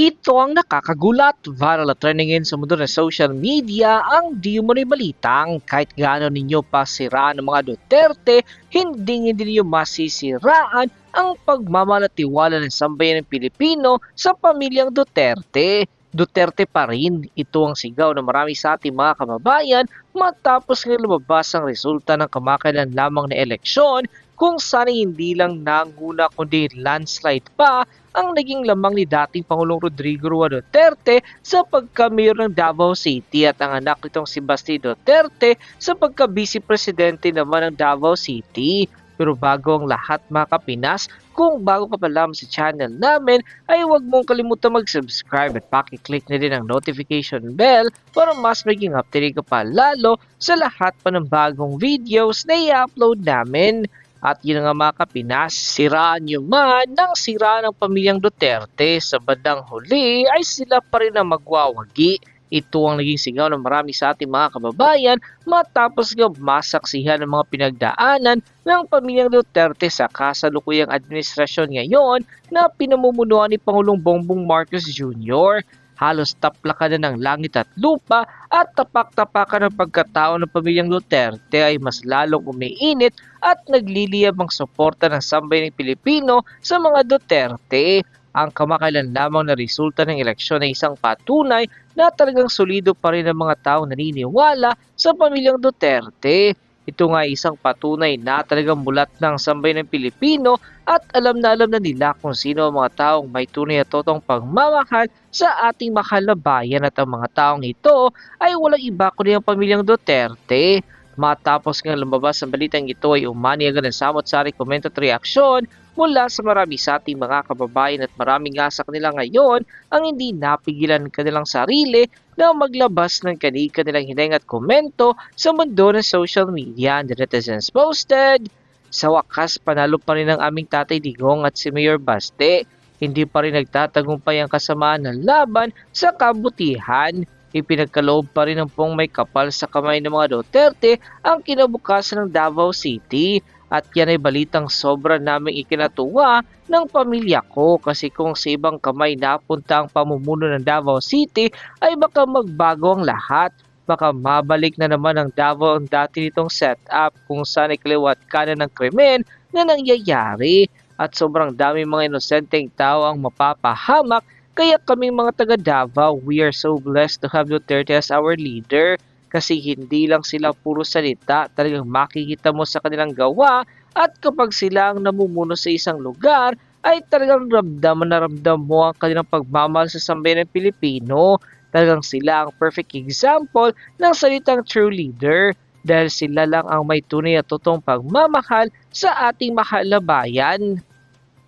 Ito ang nakakagulat, viral at trending ngayon sa mundo ng social media ang di mo balitang kahit gaano ninyo pasiraan ng mga Duterte, hindi hindi ninyo masisiraan ang pagmamalatiwala ng sambayan ng Pilipino sa pamilyang Duterte. Duterte pa rin, ito ang sigaw ng marami sa ating mga kababayan matapos nga lumabas ang resulta ng kamakailan lamang na eleksyon kung saan hindi lang nanguna kundi landslide pa ang naging lamang ni dating Pangulong Rodrigo Roa Duterte sa pagka-mayor ng Davao City at ang anak nitong si Basti Duterte sa pagka-vice presidente naman ng Davao City. Pero bago ang lahat mga kapinas, kung bago ka pa lamang sa channel namin, ay huwag mong kalimutan mag-subscribe at pakiclick na din ang notification bell para mas maging updated ka pa lalo sa lahat pa ng bagong videos na i-upload namin. At yun nga mga kapinas, siraan nyo man ng sira ng pamilyang Duterte sa bandang huli ay sila pa rin ang magwawagi. Ito ang naging sigaw ng marami sa ating mga kababayan matapos nga masaksihan ng mga pinagdaanan ng pamilyang Duterte sa kasalukuyang administrasyon ngayon na pinamumunuan ni Pangulong Bongbong Marcos Jr. Halos taplakan na ng langit at lupa at tapak-tapakan ng pagkatao ng pamilyang Duterte ay mas lalong umiinit at nagliliyab ang suporta ng sambayanang Pilipino sa mga Duterte. Ang kamakailan lamang na resulta ng eleksyon ay isang patunay na talagang solido pa rin ang mga taong naniniwala sa pamilyang Duterte. Ito nga isang patunay na talagang mulat ng sambayanang Pilipino at alam na alam na nila kung sino ang mga taong may tunay at totong pagmamahal sa ating mahal na bayan at ang mga taong ito ay walang iba kundi ang pamilyang Duterte. Matapos nga lumabas ang balitang ito ay umani agad ng samot-sari komento at reaksyon mula sa marami sa ating mga kababayan at marami nga sa kanila ngayon ang hindi napigilan kanilang sarili na maglabas ng kani-kanilang hineng at komento sa mundo ng social media and netizens posted. Sa wakas, panalo pa rin ang aming tatay Digong at si Mayor Baste. Hindi pa rin nagtatagumpay ang kasamaan ng laban sa kabutihan. Ipinagkaloob pa rin ng pong may kapal sa kamay ng mga Duterte ang kinabukasan ng Davao City at yan ay balitang sobra naming ikinatuwa ng pamilya ko kasi kung sa ibang kamay napunta ang pamumuno ng Davao City ay baka magbago ang lahat. Baka mabalik na naman ang Davao ang dati nitong setup kung saan ay kaliwat kanan ng krimen na nangyayari at sobrang dami mga inosenteng tao ang mapapahamak kaya kaming mga taga Davao, we are so blessed to have Duterte as our leader kasi hindi lang sila puro salita, talagang makikita mo sa kanilang gawa at kapag sila ang namumuno sa isang lugar, ay talagang ramdaman na ramdam mo ang kanilang pagmamahal sa sambayan ng Pilipino. Talagang sila ang perfect example ng salitang true leader dahil sila lang ang may tunay at totoong pagmamahal sa ating mahal na bayan.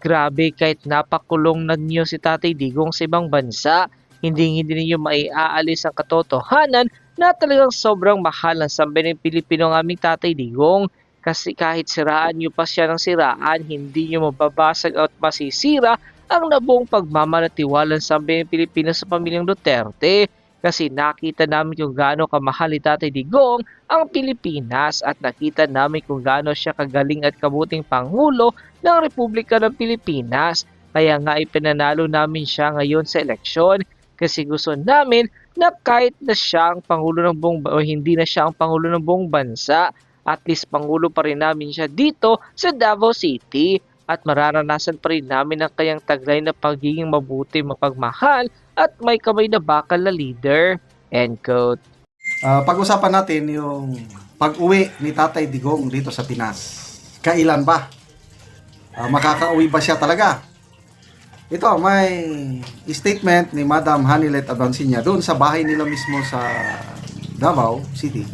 Grabe kahit napakulong na niyo si Tatay Digong sa ibang bansa, hindi hindi ninyo maiaalis ang katotohanan na talagang sobrang mahal ng sambayan ng Pilipino ang aming Tatay Digong. Kasi kahit siraan nyo pa siya ng siraan, hindi nyo mababasag at masisira ang nabuong pagmamalatiwala ng sambayan ng Pilipino sa pamilyang Duterte. Kasi nakita namin kung gaano kamahal ni Tatay Digong ang Pilipinas at nakita namin kung gaano siya kagaling at kabuting Pangulo ng Republika ng Pilipinas. Kaya nga ipinanalo namin siya ngayon sa eleksyon kasi gusto namin na kahit na siya ang Pangulo ng buong o hindi na siya ang Pangulo ng buong bansa, at least Pangulo pa rin namin siya dito sa Davao City at mararanasan pa rin namin ang kayang taglay na pagiging mabuti mapagmahal at may kamay na bakal na leader. End quote. Ah, pag-usapan natin yung pag-uwi ni Tatay Digong dito sa Pinas. Kailan ba? Ah, makakauwi ba siya talaga? Ito, may statement ni Madam Hanilet Abansinya doon sa bahay nila mismo sa Davao City.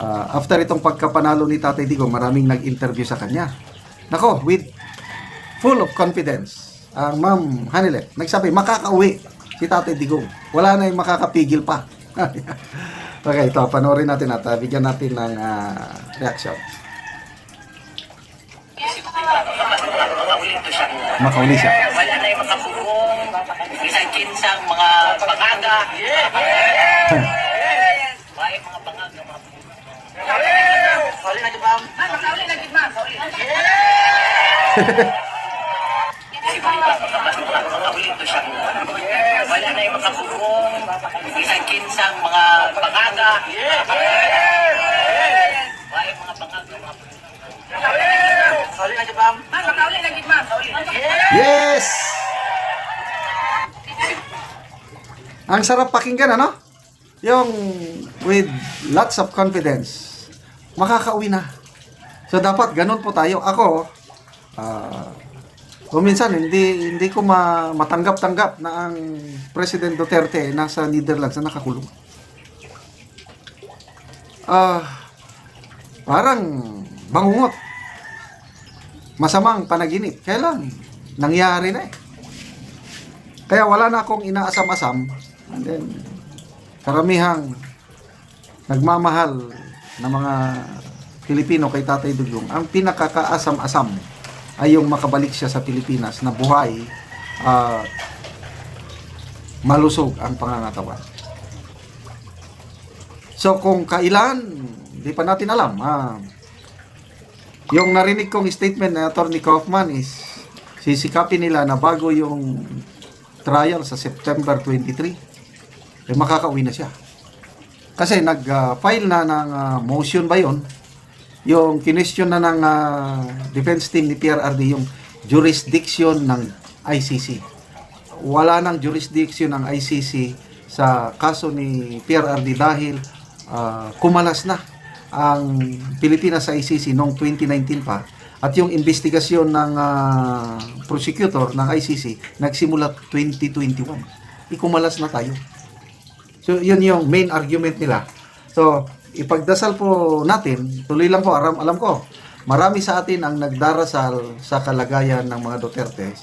Ah, after itong pagkapanalo ni Tatay Digong, maraming nag-interview sa kanya. Nako, with full of confidence, ang Ma'am Hanilet, nagsabi, makakauwi si Tatay Digong. Wala na yung makakapigil pa. okay, ito, panoorin natin at ah, bigyan natin ng ah, reaction. Makauli siya. Wala na yung mga bubong, isang kinsang mga pangaga. Wala yung mga pangaga, mga bubong. Kauli na, di ba? Makauli na, di ba? Kauli na. Makauli to siya. Wala mga bubong, isang-kinsang mga pangaga. Bae mga pangaga, mga Kauli na, Jabam. Kauli na, Jabam. Yes! Ang sarap pakinggan, ano? Yung with lots of confidence, makakauwi na. So, dapat ganun po tayo. Ako, ah, kung minsan, hindi, hindi ko ma- matanggap-tanggap na ang President Duterte nasa Netherlands na nakakulong. Ah, parang bangungot. Masamang panaginip. Kailan? Nangyari na eh. Kaya wala na akong inaasam-asam. And then, karamihang nagmamahal na mga Pilipino kay Tatay Dugong, ang pinakakaasam-asam ay yung makabalik siya sa Pilipinas na buhay ah, malusog ang pangangatawan. So kung kailan, di pa natin alam. Ah, yung narinig kong statement na Attorney Kaufman is sisikapin nila na bago yung trial sa September 23, eh makakauwi na siya. Kasi nag-file na ng ah, motion ba yon yung kinestyon na ng ah, defense team ni PRRD yung jurisdiction ng ICC. Wala nang jurisdiction ng ICC sa kaso ni PRRD dahil ah, kumalas na ang Pilipinas sa ICC noong 2019 pa at yung investigasyon ng ah, prosecutor ng ICC nagsimula 2021. Ikumalas na tayo. So, yun yung main argument nila. So, ipagdasal po natin, tuloy lang po, aram, alam ko, marami sa atin ang nagdarasal sa kalagayan ng mga Duterte,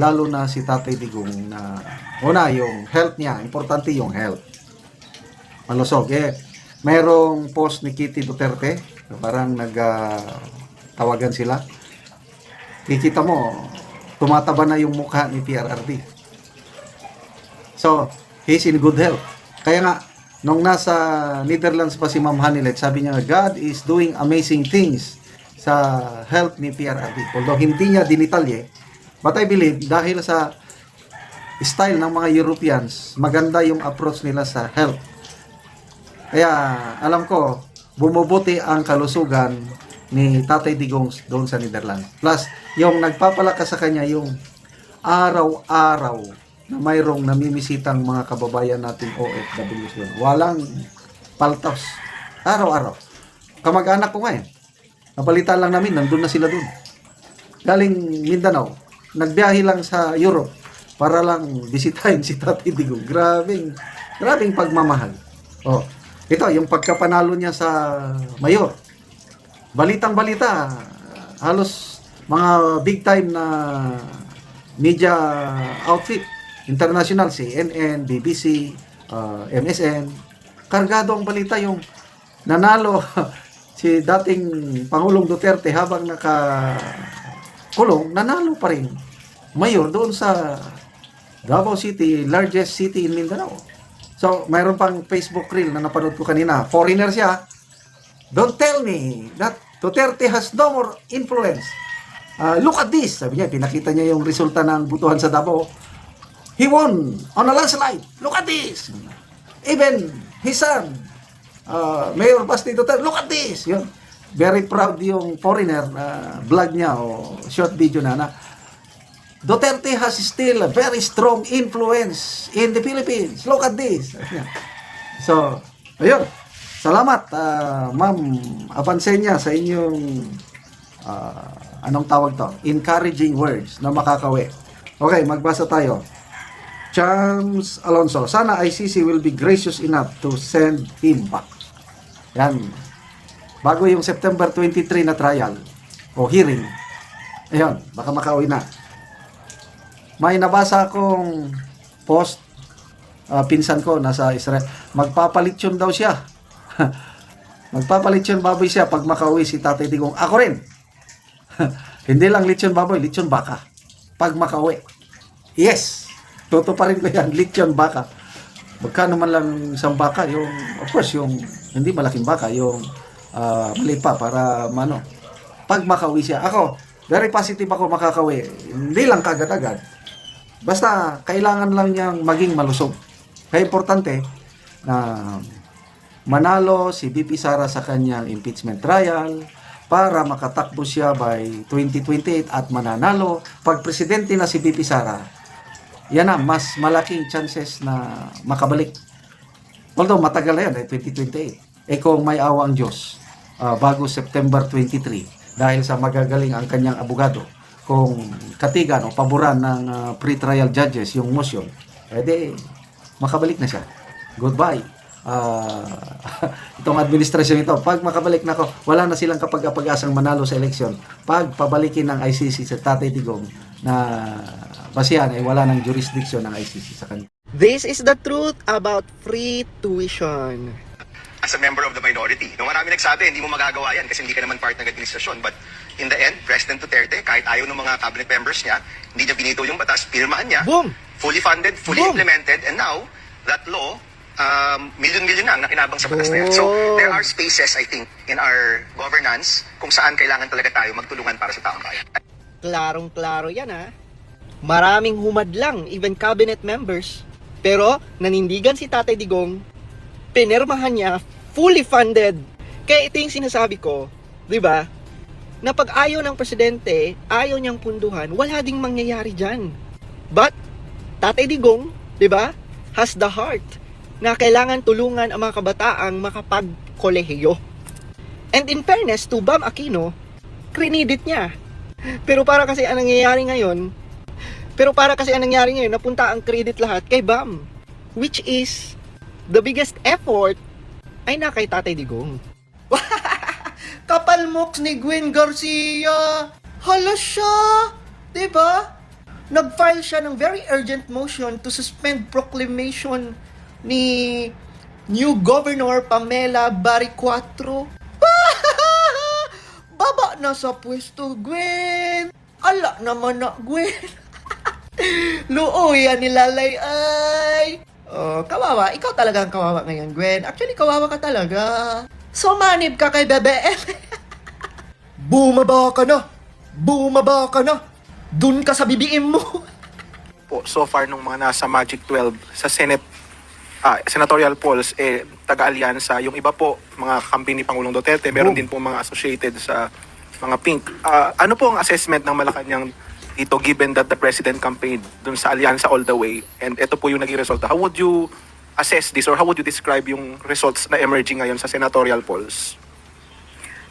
lalo na si Tatay Digong na, una, yung health niya, importante yung health. Malusog, eh, mayroong post ni Kitty Duterte, parang nag-tawagan sila. Kikita mo, tumataba na yung mukha ni PRRD. So, he's in good health. Kaya nga, nung nasa Netherlands pa si Ma'am Hanilet, sabi niya, God is doing amazing things sa health ni PRRD. Although hindi niya dinitalye, but I believe, dahil sa style ng mga Europeans, maganda yung approach nila sa health. Kaya, alam ko, bumubuti ang kalusugan ni Tatay Digong doon sa Netherlands. Plus, yung nagpapalakas sa kanya yung araw-araw na mayroong namimisitang mga kababayan natin OFWs doon. Walang paltos. Araw-araw. Kamag-anak ko ngayon. Nabalita lang namin, nandun na sila doon. Galing Mindanao. Nagbiyahe lang sa Europe para lang bisitahin si Tati Digong. Grabing, grabing pagmamahal. Oh, ito, yung pagkapanalo niya sa mayor. Balitang balita, halos mga big time na media outfit international, CNN, BBC, uh, MSN, kargado ang balita yung nanalo si dating Pangulong Duterte habang naka kulong, nanalo pa rin mayor doon sa Davao City, largest city in Mindanao. So, mayroon pang Facebook reel na napanood ko kanina. Foreigner siya. Don't tell me that Duterte has no more influence. Uh, look at this. Sabi niya, pinakita niya yung resulta ng butuhan sa Davao. He won on a landslide. Look at this. Even his son, uh, Mayor Basti Duterte, look at this. Yun. Very proud yung foreigner na vlog niya o short video na na Duterte has still a very strong influence in the Philippines. Look at this. So, ayun. Salamat, uh, Ma'am Avancenia, sa inyong uh, anong tawag to? Encouraging words na makakawi. Okay, magbasa tayo. Chams Alonso, sana ICC will be gracious enough to send him back. Yan. Bago yung September 23 na trial o hearing, ayun, baka makauwi na. May nabasa akong post, ah, pinsan ko, nasa Israel. Magpapalit yun daw siya. Magpapalit yun baboy siya pag makauwi si Tatay Digong. Ako rin. Hindi lang lechon baboy, lechon baka. Pag makauwi. Yes. Toto pa rin ko yan, lechon baka. Magkano man lang isang baka, yung, of course, yung hindi malaking baka, yung ah, maliit pa para mano. Pag makauwi siya. Ako, very positive ako makakauwi. Hindi lang kagad-agad. Basta, kailangan lang niyang maging malusog. Kaya importante na manalo si BP Sara sa kanyang impeachment trial para makatakbo siya by 2028 at mananalo. Pag presidente na si BP Sara, yan na, mas malaking chances na makabalik. Although matagal na yan, eh, 2028. Eh kung may awa ang Diyos, ah, bago September 23, dahil sa magagaling ang kanyang abogado, kung katigan o paboran ng ah, pre-trial judges yung motion, eh di, makabalik na siya. Goodbye. Ah, itong administrasyon ito, pag makabalik na ako, wala na silang kapag-apag-asang manalo sa eleksyon. Pag pabalikin ng ICC sa Tatay Digong na basihan ay wala ng jurisdiction ng ICC sa kanya. This is the truth about free tuition. As a member of the minority. No, marami nagsabi, hindi mo magagawa yan kasi hindi ka naman part ng administrasyon. But in the end, President Duterte, kahit ayaw ng mga cabinet members niya, hindi niya binito yung batas, pirmaan niya. Boom! Fully funded, fully Boom! implemented, and now, that law, um, million-million na ang nakinabang sa batas na yan. So, there are spaces, I think, in our governance kung saan kailangan talaga tayo magtulungan para sa taong bayan. Klarong-klaro yan ha. Maraming humadlang, even cabinet members. Pero nanindigan si Tatay Digong, pinirmahan niya, fully funded. Kaya ito yung sinasabi ko, di ba? Na pag ayaw ng presidente, ayaw niyang punduhan, wala ding mangyayari dyan. But, Tatay Digong, di ba, has the heart na kailangan tulungan ang mga kabataang makapagkolehiyo. And in fairness to Bam Aquino, credit niya. Pero para kasi ang nangyayari ngayon, pero para kasi ang nangyayari ngayon, napunta ang credit lahat kay Bam. Which is, the biggest effort ay na kay Tatay Digong. Kapal moks ni Gwen Garcia. Hala siya. ba? Nag-file siya ng very urgent motion to suspend proclamation ni new governor Pamela Baricuatro. Baba na sa pwesto, Gwen. Ala naman na, Gwen. Luoy nilalay ay. Oh, kawawa. Ikaw talaga ang kawawa ngayon, Gwen. Actually, kawawa ka talaga. Sumanib ka kay BBM. Bumaba ka na. Bumaba ka na. Dun ka sa bibiim mo. po so far nung mga nasa Magic 12 sa Senate ah, senatorial polls eh taga-alyansa yung iba po mga kampi ni Pangulong Duterte meron Oh. din po mga associated sa mga pink Ah, ano po ang assessment ng Malacanang dito given that the president campaigned dun sa alyansa all the way and ito po yung naging resulta how would you assess this or how would you describe yung results na emerging ngayon sa senatorial polls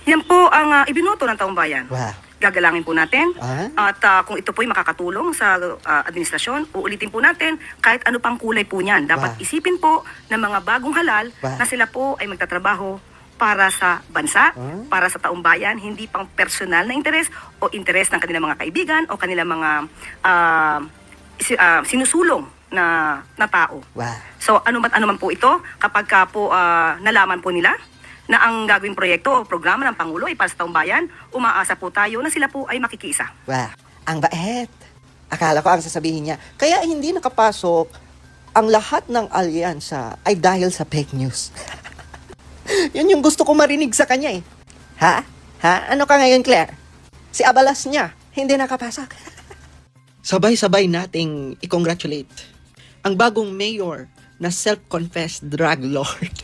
Yan po ang ah, ibinoto ng taong bayan. Wow. Gagalangin po natin. Ah. At ah, kung ito po'y makakatulong sa ah, administrasyon, uulitin po natin kahit ano pang kulay po niyan. Dapat Wow. isipin po ng mga bagong halal Wow. na sila po ay magtatrabaho para sa bansa, Ah. para sa taong bayan, hindi pang personal na interes o interes ng kanilang mga kaibigan o kanilang mga si- ah, sinusulong na, na tao. Wow. So ano man ano man po ito kapag ka po ah, nalaman po nila na ang gagawing proyekto o programa ng Pangulo ay para sa taong bayan, umaasa po tayo na sila po ay makikiisa. Wow. Ang bait. Akala ko ang sasabihin niya, kaya hindi nakapasok ang lahat ng alyansa ay dahil sa fake news. Yun yung gusto ko marinig sa kanya eh. Ha? Ha? Ano ka ngayon, Claire? Si Abalas niya, hindi nakapasok. Sabay-sabay nating i-congratulate ang bagong mayor na self-confessed drug lord.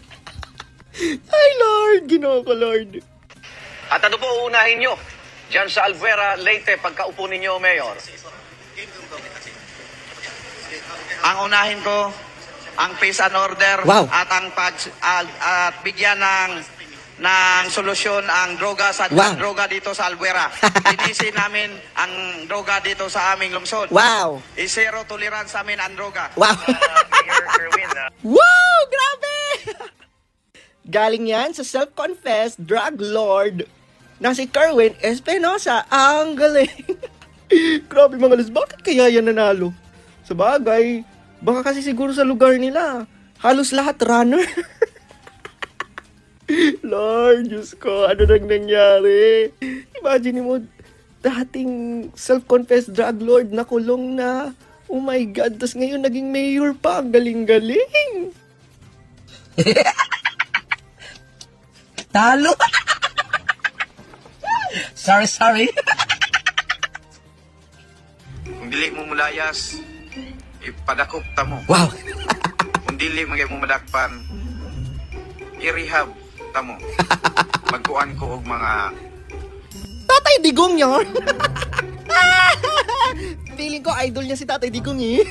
Ay, Lord! Ginoo ko, Lord. At ano po uunahin nyo dyan sa Alvera, Leyte, pagkaupo ninyo, Mayor? Ang unahin ko, ang peace and order Wow. at ang pag at, at bigyan ng ng solusyon ang droga sa Wow. droga dito sa Albuera. Linisin namin ang droga dito sa aming lungsod. Wow! I-zero tolerance sa amin ang droga. Wow! Mayor Kerwin, Wow! Grabe! Galing yan sa self-confessed drug lord na si Kerwin Espinosa. Ang galing! Grabe mga lis, bakit kaya yan nanalo? Sa bagay, baka kasi siguro sa lugar nila, halos lahat runner. Lord, Diyos ko, ano nang nangyari? Imagine mo, dating self-confessed drug lord na kulong na. Oh my God, tas ngayon naging mayor pa. Ang galing-galing. Talo! sorry, sorry. Kung dili mo mulayas, ipadakop ta mo. Wow. Kung dili magay mo madakpan i-rehab tamo magkuan ko og mga Tatay Digong yun! Feeling ko idol niya si Tatay Digong eh.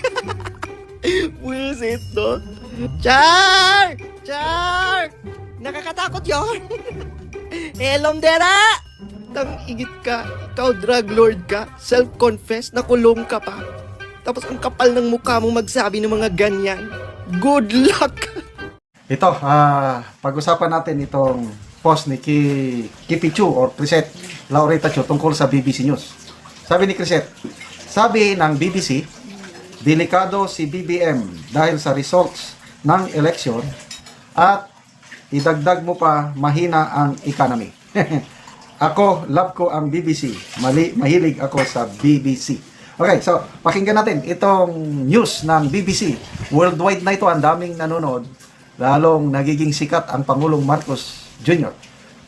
Wisit, no? Char! Char! Nakakatakot yun! Elom dera! Tang igit ka, ikaw drug lord ka, self-confess, nakulong ka pa. Tapos ang kapal ng mukha mong magsabi ng mga ganyan. Good luck! Ito, ah, pag-usapan natin itong post ni Ki, Kipi Chu or Crisette Laureta Chu tungkol sa BBC News. Sabi ni Crisette, sabi ng BBC, delikado si BBM dahil sa results ng election at idagdag mo pa mahina ang economy. ako, love ko ang BBC. Mali, mahilig ako sa BBC. Okay, so pakinggan natin itong news ng BBC. Worldwide na ito, ang daming nanonood. Lalong nagiging sikat ang Pangulong Marcos Jr.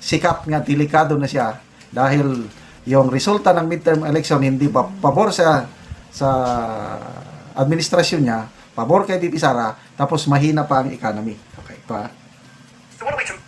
Sikat nga, delikado na siya dahil yung resulta ng midterm election hindi pa pabor sa sa administrasyon niya, pabor kay BP Sara, tapos mahina pa ang economy. Okay, ito ah. So what are we to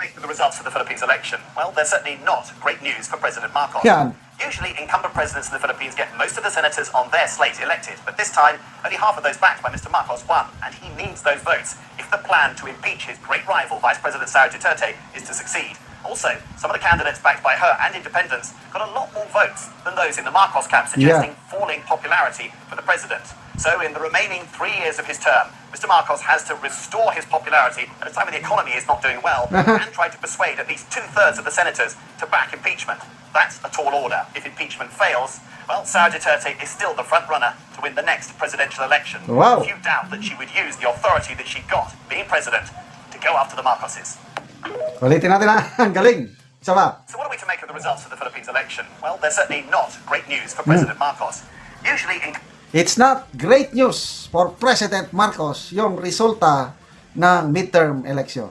make of the results of the Philippines election? Well, they're certainly not great news for President Marcos. Yan. Usually, incumbent presidents in the Philippines get most of the senators on their slate elected, but this time, only half of those backed by Mr. Marcos won, and he needs those votes if the plan to impeach his great rival, Vice President Sara Duterte, is to succeed. Also, some of the candidates backed by her and independents got a lot more votes than those in the Marcos camp, suggesting falling popularity for the president. So, in the remaining three years of his term, Mr. Marcos has to restore his popularity at a time when the economy is not doing well and try to persuade at least two thirds of the senators to back impeachment. That's a tall order. If impeachment fails, well, Sara Duterte is still the front runner to win the next presidential election. Wow. Few doubt that she would use the authority that she got being president to go after the Marcoses. Ulitin natin ah. Ang galing. Isa. So, what are we to make of the results of the Philippines election? Well, they're certainly not great news for President Marcos. Usually, in It's not great news for President Marcos yung resulta ng midterm election.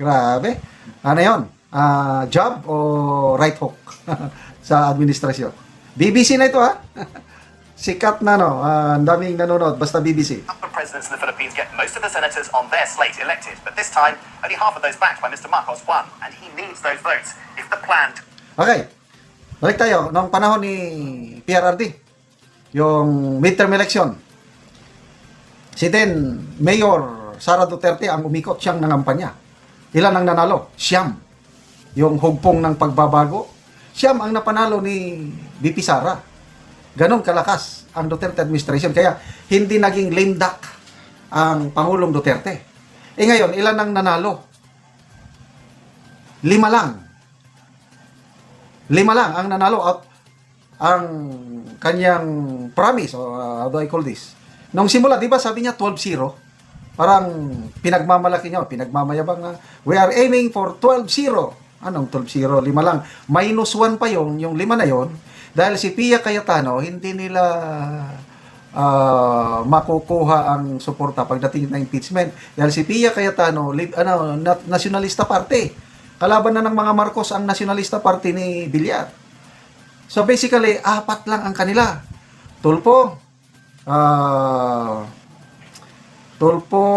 Grabe. Ano? Ah, job o right hook sa administrasyon? BBC na ito ha. Sikat na no. Ah, ang daming nanonood. Basta BBC. presidents in the Philippines get most of the senators on their slate elected, but this time, only half of those backed by Mr. Marcos won, and he needs those votes if the plan Okay. Balik tayo. Noong panahon ni PRRD, yung midterm election, si then Mayor Sara Duterte ang umikot siyang nangampanya. Ilan ang nanalo? Siyam. Yung hugpong ng pagbabago, siyam ang napanalo ni BP Sara. Ganon kalakas ang Duterte administration. Kaya hindi naging lame duck ang Pangulong Duterte. Eh ngayon, ilan ang nanalo? Lima lang. Lima lang ang nanalo at ang kanyang promise, or uh, how do I call this? Nung simula, di ba sabi niya 12-0? Parang pinagmamalaki niya, pinagmamayabang na, we are aiming for 12-0. Anong 12-0? Lima lang. Minus 1 pa yung, yung lima na yon dahil si Pia Cayetano, hindi nila ah, makukuha ang suporta pagdating ng impeachment. Dahil si Pia Cayetano, li- ano, na- nationalista party. Kalaban na ng mga Marcos ang nationalista party ni Villar. So basically, apat lang ang kanila. Tulpo, ah, Tulpo,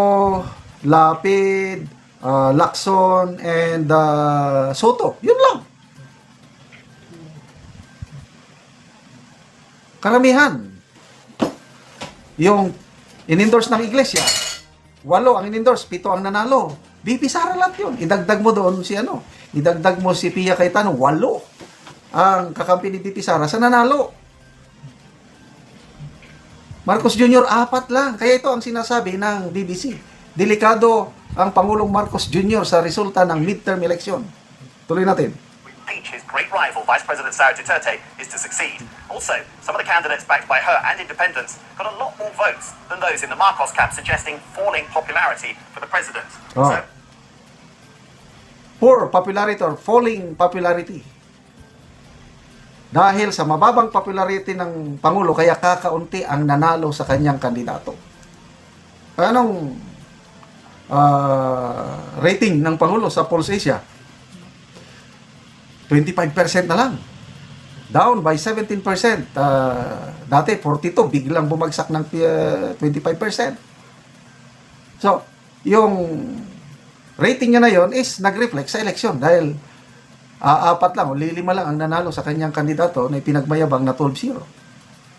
Lapid, ah, Lacson, and ah, Soto. Yun lang. Karamihan. Yung in-endorse ng iglesia, walo ang in-endorse, pito ang nanalo. BP Sara lahat yun. Idagdag mo doon si ano, idagdag mo si Pia Cayetano, walo ang kakampi ni BP Sara sa nanalo. Marcos Jr. apat lang. Kaya ito ang sinasabi ng BBC. Delikado ang Pangulong Marcos Jr. sa resulta ng midterm election. Tuloy natin. his great rival, Vice President Sara Duterte, is to succeed. Also, some of the candidates backed by her and independents got a lot more votes than those in the Marcos camp, suggesting falling popularity for the president. Oh. So, Poor popularity or falling popularity. Dahil sa mababang popularity ng Pangulo, kaya kakaunti ang nanalo sa kanyang kandidato. Anong ah, rating ng Pangulo sa Pulse Asia? 25% na lang. Down by 17%. Ah, dati 42, biglang bumagsak ng ah, 25%. So, yung rating niya na yon is nag-reflect sa election dahil ah, apat lang o lilima lang ang nanalo sa kanyang kandidato na pinagmayabang na 12-0.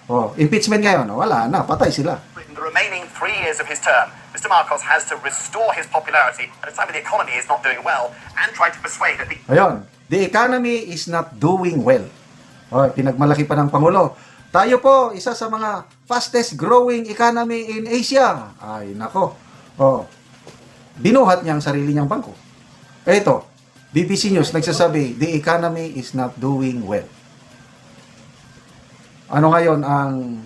Oh, impeachment ngayon, wala na, patay sila. The remaining three years of his term, Mr. Marcos has to restore his popularity at a time when the economy is not doing well and try to persuade at the Ayun, the economy is not doing well. Oh, pinagmalaki pa ng Pangulo. Tayo po, isa sa mga fastest growing economy in Asia. Ay, nako. Oh, binuhat niya ang sarili niyang bangko. Ito, BBC News nagsasabi, the economy is not doing well. Ano ngayon ang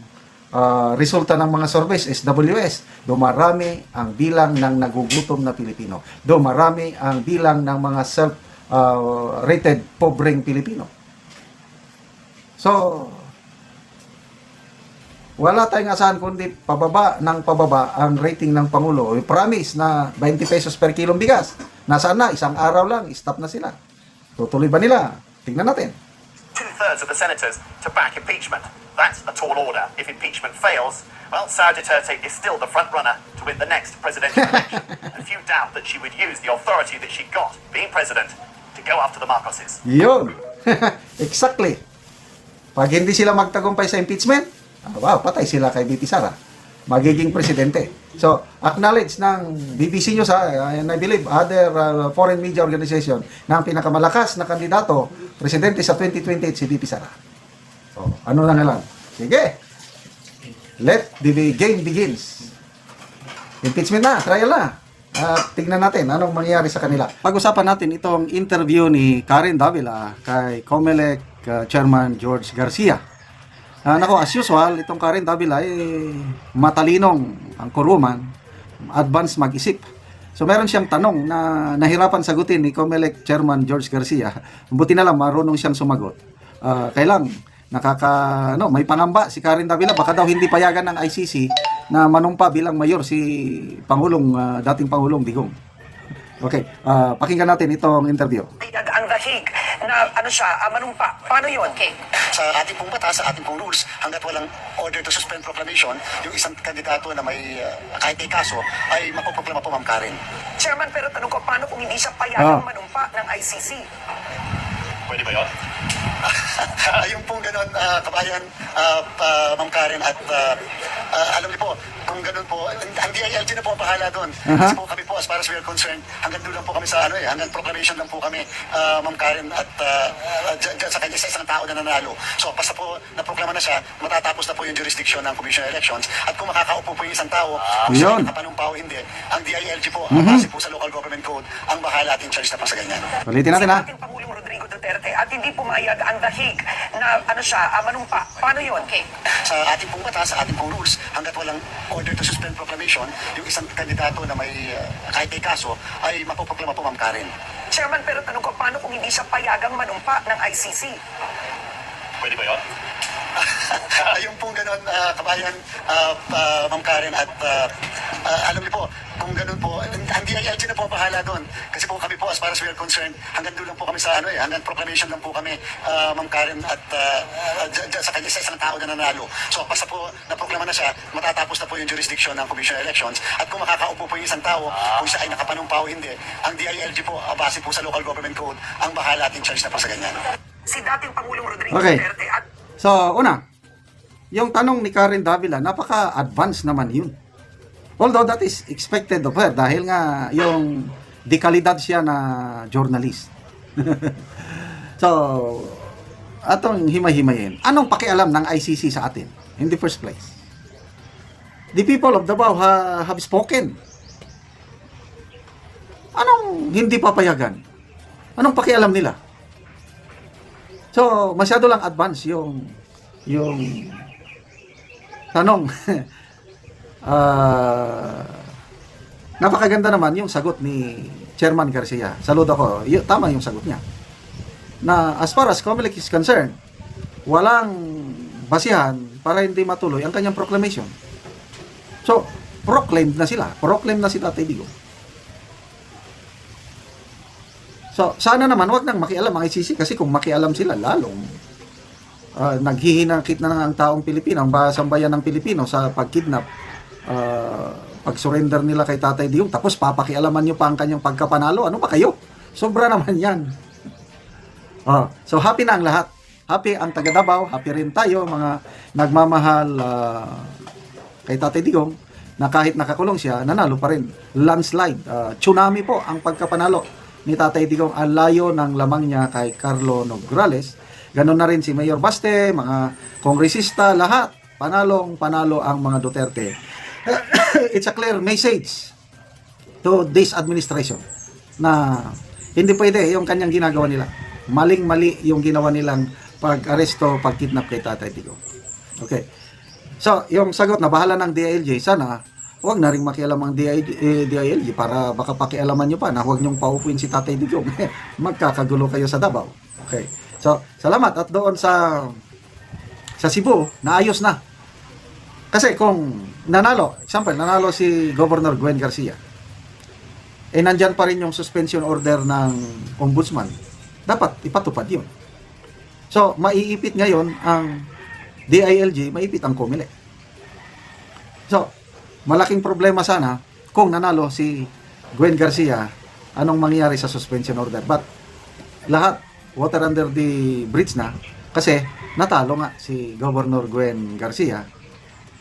ah, resulta ng mga surveys SWS? Dumarami ang bilang ng nagugutom na Pilipino. Dumarami ang bilang ng mga self-rated pobreng Pilipino. So, wala tayong asahan kundi pababa ng pababa ang rating ng Pangulo. We promise na 20 pesos per kilong bigas. Nasaan na? Isang araw lang, stop na sila. Tutuloy ba nila? Tingnan natin. two-thirds of the senators to back impeachment. That's a tall order. If impeachment fails, well, Sarah Duterte is still the front runner to win the next presidential election. And few doubt that she would use the authority that she got, being president, to go after the Marcoses. Yun. exactly. Pag hindi sila magtagumpay sa impeachment, ah, wow, patay sila kay BP Sara. Magiging presidente. So, acknowledge ng BBC News, ha, and I believe other uh, foreign media organization, na ang pinakamalakas na kandidato, presidente sa 2028 si BP Sara. So, ano na nga lang. Sige. Let the game begins. Impeachment na, trial na. At tignan natin anong mangyayari sa kanila. Pag-usapan natin itong interview ni Karen Davila kay COMELEC uh, Chairman George Garcia. Ah, nako, as usual, itong Karen Davila eh, matalinong ang kuruman, advance mag-isip. So meron siyang tanong na nahirapan sagutin ni COMELEC Chairman George Garcia. Buti na lang marunong siyang sumagot. Ah, kailang nakaka no, may pangamba si Karen Davila baka daw hindi payagan ng ICC na manumpa bilang mayor si Pangulong ah, dating Pangulong Digong. Okay, ah, pakinggan natin itong interview. Ang dahig na ano siya, ah, manumpa. Paano yun? Okay. sa ating pong batas, sa ating pong rules, hanggat walang order to suspend proclamation, yung isang kandidato na may uh, kahit may kaso, ay mapoproklama po Ma'am Karen. Chairman, pero tanong ko, paano kung hindi siya Ah. payagang manumpa ng ICC? Pwede ba yun? Ayun pong ganun, ah, kabayan, ah, pa- Ma'am Karen, at ah, ah, alam niyo po, kung ganun po, ang DILG na po ang bahala doon. Kasi po kami po, as far as we are concerned, hanggang doon lang po kami sa ano eh, hanggang proclamation lang po kami, ah, Ma'am Karen, at uh, dyan, dyan sa kanya sa isang tao na nanalo. So, basta po naproklama na siya, matatapos na po yung jurisdiction ng Commission on Elections, at kung makakaupo po yung isang tao, kung siya Yun. ay nakapanumpa o hindi, ang DILG po, ang base po sa local government code, ang bahala at in charge na po sa ganyan. Ulitin natin ha. Si dating Pangulong Rodrigo Duterte at hindi pumayag ang dahig na ano siya, ah, manumpa. Paano yun? Okay. sa ating pong batas, sa ating pong rules, hanggat walang order to suspend proclamation, yung isang kandidato na may uh, kahit may kaso, ay mapoproklama po Ma'am Karen. Chairman, pero tanong ko, paano kung hindi siya payagang manumpa ng ICC? Pwede ba yun? Ayun pong ganun, ah, kabayan, ah, pa- Ma'am Karen, at ah, ah, alam niyo po, ang DILG na po bahala doon. Kasi po kami po, as far as we are concerned, hanggang doon lang po kami sa ano eh, hanggang proclamation lang po kami, ah, Ma'am Karen, at dyan- dyan sa kanya sa isang tao na nanalo. So, basta po naproklama na siya, matatapos na po yung jurisdiction ng Commission on Elections. At kung makakaupo po yung isang tao, kung siya ay nakapanumpa o hindi, ang DILG po, ah, base po sa local government code, ang bahala at in charge na po sa ganyan. Si dating Pangulong Rodrigo Okay. Duterte at So, una, yung tanong ni Karen Davila, napaka-advanced naman yun. Although that is expected of her dahil nga yung dekalidad siya na journalist. so, atong himay-himayin. Anong pakialam ng ICC sa atin in the first place? The people of Davao ha- have spoken. Anong hindi papayagan? Anong pakialam nila? So, masyado lang advance yung yung tanong. Ah, napakaganda naman yung sagot ni Chairman Garcia. Saludo ako. Y- tama yung sagot niya. Na as far as COMELEC is concerned, walang basihan para hindi matuloy ang kanyang proclamation. So, proclaimed na sila. Proclaim na si Tatay Digong. So, sana naman wag nang makialam ang ICC kasi kung makialam sila, lalong uh, naghihinakit na ng ang taong Pilipino, ang sambayan ng Pilipino sa pagkidnap, uh, pag-surrender nila kay Tatay Digong, tapos papakialaman nyo pa ang kanyang pagkapanalo. Ano ba kayo? Sobra naman yan. Oh, so happy na ang lahat. Happy ang taga Davao, happy rin tayo mga nagmamahal ah, kay Tatay Digong na kahit nakakulong siya, nanalo pa rin. Landslide, ah, tsunami po ang pagkapanalo ni Tatay Digong. Ang layo ng lamang niya kay Carlo Nograles. Ganon na rin si Mayor Baste, mga kongresista, lahat. Panalong panalo ang mga Duterte. It's a clear message to this administration na hindi pwede yung kanyang ginagawa nila. Maling-mali yung ginawa nilang pag-aresto, pag-kidnap kay Tatay Digong. Okay. So, yung sagot na bahala ng DILG, sana huwag na rin makialam ang DILG, eh, DILG para baka pakialaman nyo pa na huwag nyong paupuin si Tatay Digong. Magkakagulo kayo sa Davao. Okay. So, salamat at doon sa sa Cebu, naayos na. Kasi kung nanalo, example, nanalo si Governor Gwen Garcia, eh nandyan pa rin yung suspension order ng ombudsman, dapat ipatupad yun. So, maiipit ngayon ang DILG, maipit ang COMELEC. So, malaking problema sana kung nanalo si Gwen Garcia, anong mangyayari sa suspension order. But, lahat, water under the bridge na, kasi natalo nga si Governor Gwen Garcia.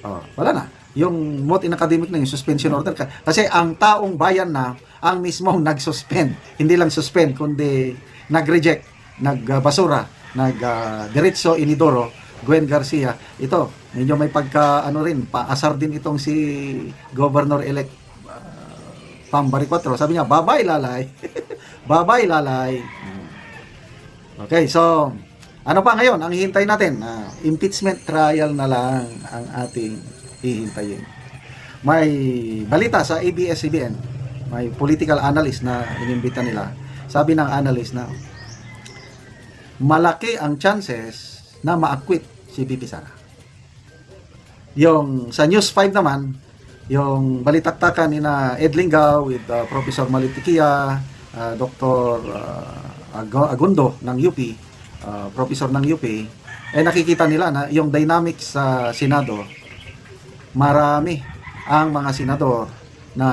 Oh, wala na. Yung moot in academic na yung suspension order. Ka- Kasi ang taong bayan na ang mismong nag-suspend. Hindi lang suspend, kundi nag-reject, nagbasura, nag-diretso inidoro, Gwen Garcia. Ito, medyo may pagka, ano rin, paasar din itong si Governor-elect uh, Pambari 4. Sabi niya, bye-bye lalay. bye-bye lalay. Okay, so, ano pa ngayon? Ang hihintay natin, ah, impeachment trial na lang ang ating hihintayin. May balita sa ABS-CBN, may political analyst na inimbita nila. Sabi ng analyst na malaki ang chances na ma-acquit si BP Sara. Yung sa News 5 naman, yung balitaktakan ni na Ed Linggaw with uh, Professor Malitikia, uh, Dr. uh, Ag- Agundo ng UP, uh, professor ng UP, eh nakikita nila na yung dynamics sa Senado, marami ang mga senador na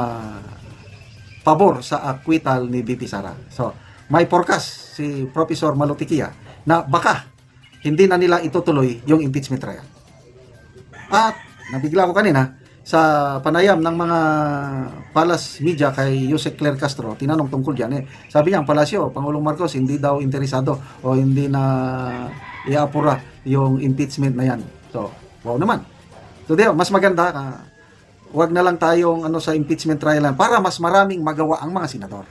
pabor sa acquittal ni BP Sara. So, may forecast si Professor Malutikia na baka hindi na nila itutuloy yung impeachment trial. At nabigla ko kanina sa panayam ng mga Palas Media kay Jose Claire Castro, tinanong tungkol diyan eh. Sabi niya, ang palasyo, Pangulong Marcos hindi daw interesado o hindi na iapura yung impeachment na yan. So, wow naman. So, di, mas maganda ka wag na lang tayong ano sa impeachment trial lang para mas maraming magawa ang mga senador.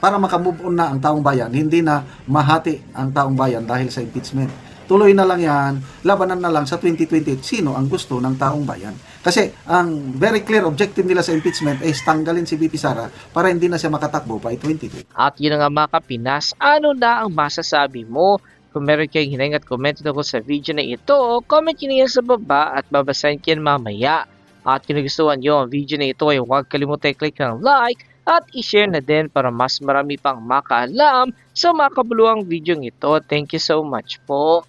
Para makamove on na ang taong bayan, hindi na mahati ang taong bayan dahil sa impeachment. Tuloy na lang yan, labanan na lang sa 2028 sino ang gusto ng taong bayan. Kasi ang very clear objective nila sa impeachment is tanggalin si BP Sara para hindi na siya makatakbo by 2028. At yun nga mga kapinas, ano na ang masasabi mo? Kung meron kayong hinang at comment tungkol sa video na ito, comment nyo yan sa baba at babasahin ko yan mamaya. At kung nagustuhan nyo ang video na ito ay huwag kalimutan i-click ng like at i-share na din para mas marami pang makaalam sa makabuluhang video ito. Thank you so much po.